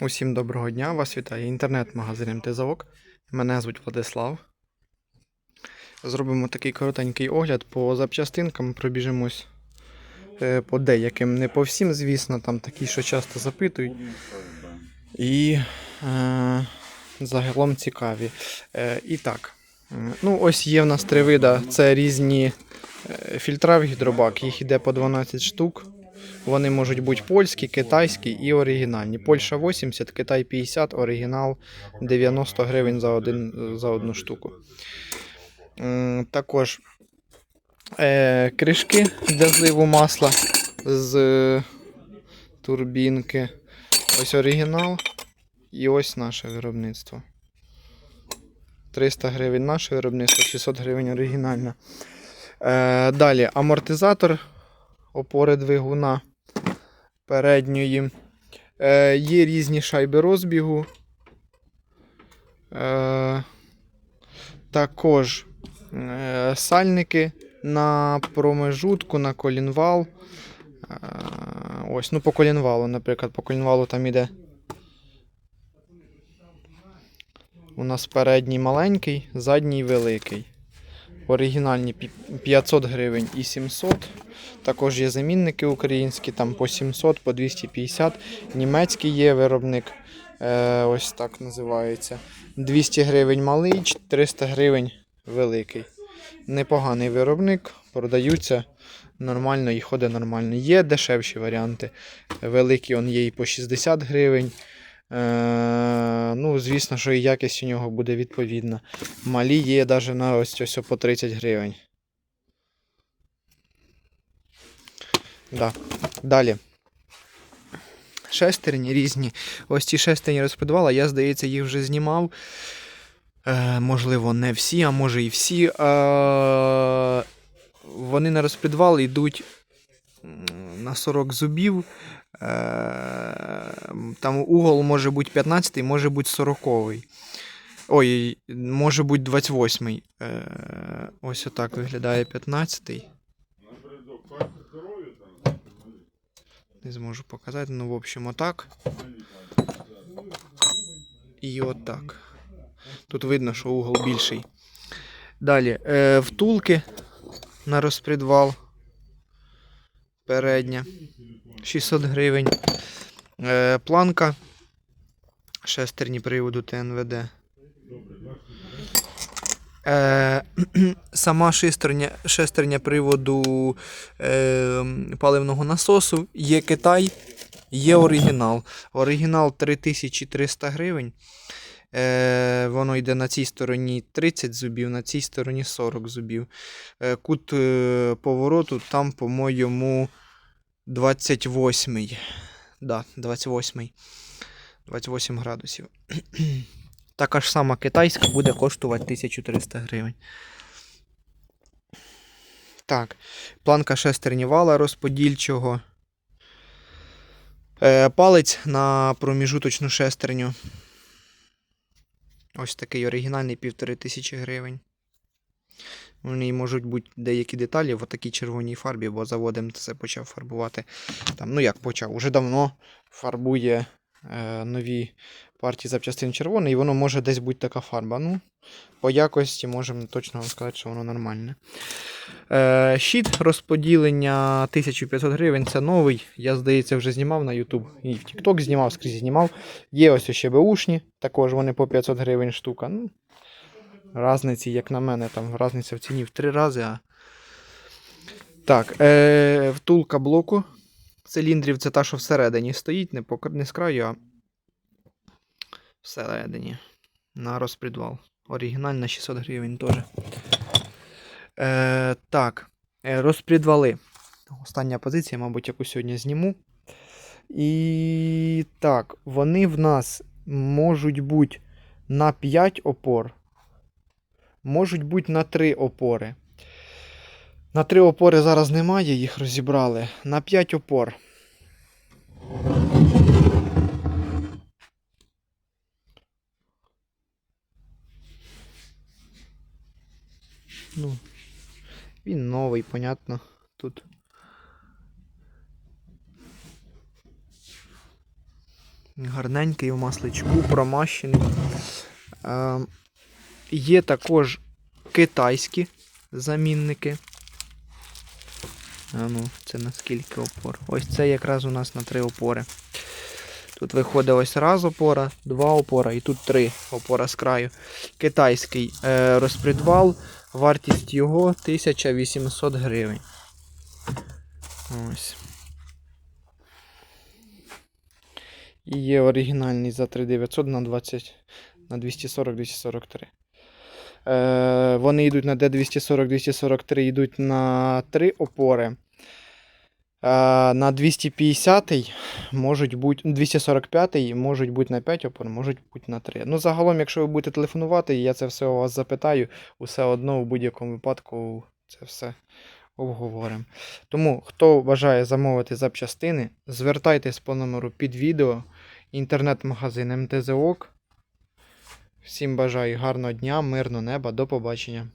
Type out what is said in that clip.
Усім доброго дня! Вас вітає інтернет-магазин МТЗОК. Мене звуть Владислав. Зробимо такий коротенький огляд по запчастинкам, пробіжимось е, по деяким, не по всім, звісно, там такі, що часто запитують. І е, загалом цікаві. Е, і так, ну ось є в нас три вида. Це різні е, фільтра в гідробак, їх іде по 12 штук. Вони можуть бути польські, китайські і оригінальні. Польща 80, Китай 50, оригінал 90 гривень за, один, за одну штуку. Також е, кришки для зливу масла з турбінки. Ось оригінал і ось наше виробництво. 300 гривень наше виробництво, 600 гривень оригінальне. Е, далі амортизатор опори двигуна передньої. Е, є різні шайби розбігу. Е, також е, сальники на промежутку, на колінвал. Е, ось, ну по колінвалу, наприклад, по колінвалу там іде. У нас передній маленький, задній великий. Оригінальні 500 гривень і 700. Також є замінники українські, там по 700, по 250. Німецький є виробник. Е, ось так називається. 200 гривень малий, 300 гривень великий. Непоганий виробник, продаються нормально і ходить нормально. Є дешевші варіанти. Великий он є і по 60 гривень. Е, ну, звісно, що і якість у нього буде відповідна. Малі є навіть на ось, ось по 30 гривень. Да. Далі. Шестерні різні. Ось ці шестерні розподавала, я, здається, їх вже знімав. Е, можливо, не всі, а може і всі. Е, вони на розпідвал йдуть на 40 зубів. Е, там угол може бути 15, може бути 40. Ой, може бути 28. Е, ось отак виглядає 15. Не зможу показати, ну, в общем, отак. І отак. Тут видно, що угол більший. Далі, е, втулки на розпредвал. Передня. 600 гривень. Е, планка. Шестерні приводу ТНВД. Е, сама шестерня, шестерня приводу е, паливного насосу є Китай, є оригінал. Оригінал 3300 гривень. Е, воно йде на цій стороні 30 зубів, на цій стороні 40 зубів. Е, кут е, повороту там, по-моєму, 28. Да, 28. 28 градусів. Така ж сама китайська буде коштувати 1300 гривень. Так, планка шестерні вала розподільчого. Е, палець на проміжуточну шестерню. Ось такий оригінальний 1500 гривень. Вони можуть бути деякі деталі в такій червоній фарбі, бо заводом це почав фарбувати. Там, ну як почав, уже давно фарбує нові партії запчастин червоний, і воно може десь бути така фарба. Ну, по якості можемо точно вам сказати, що воно нормальне. Е, щит розподілення 1500 гривень це новий. Я, здається, вже знімав на YouTube і в TikTok знімав, скрізь знімав. Є ось ще беушні, також вони по 500 гривень штука. Ну, Разниці, як на мене, там разниця в ціні в три рази. А... Так, е, втулка блоку циліндрів це та, що всередині стоїть, не, по, не з краю, а всередині. На розпредвал. Оригінальна 600 гривень теж. Е, так, е, розпредвали. Остання позиція, мабуть, яку сьогодні зніму. І так, вони в нас можуть бути на 5 опор, можуть бути на 3 опори. На 3 опори зараз немає, їх розібрали. На 5 опор. Ну, він новий, понятно. Тут Гарненький у масличку, промащений. Е, є також китайські замінники. А ну, це на скільки опор? Ось це якраз у нас на три опори. Тут виходить ось раз опора, два опора і тут три опора з краю. Китайський е, розпредвал, вартість його 1800 гривень. Ось. І є оригінальний за 3900 на 20 на 240-243. Е, вони йдуть на D240-243, йдуть на 3 опори. На 250 можуть бути 245 можуть бути на 5 опор, можуть бути на 3. Ну, загалом, якщо ви будете телефонувати, я це все у вас запитаю, усе одно в будь-якому випадку це все обговоримо. Тому, хто бажає замовити запчастини, звертайтесь по номеру під відео, інтернет-магазин МТЗОК. Всім бажаю гарного дня, мирного неба, до побачення.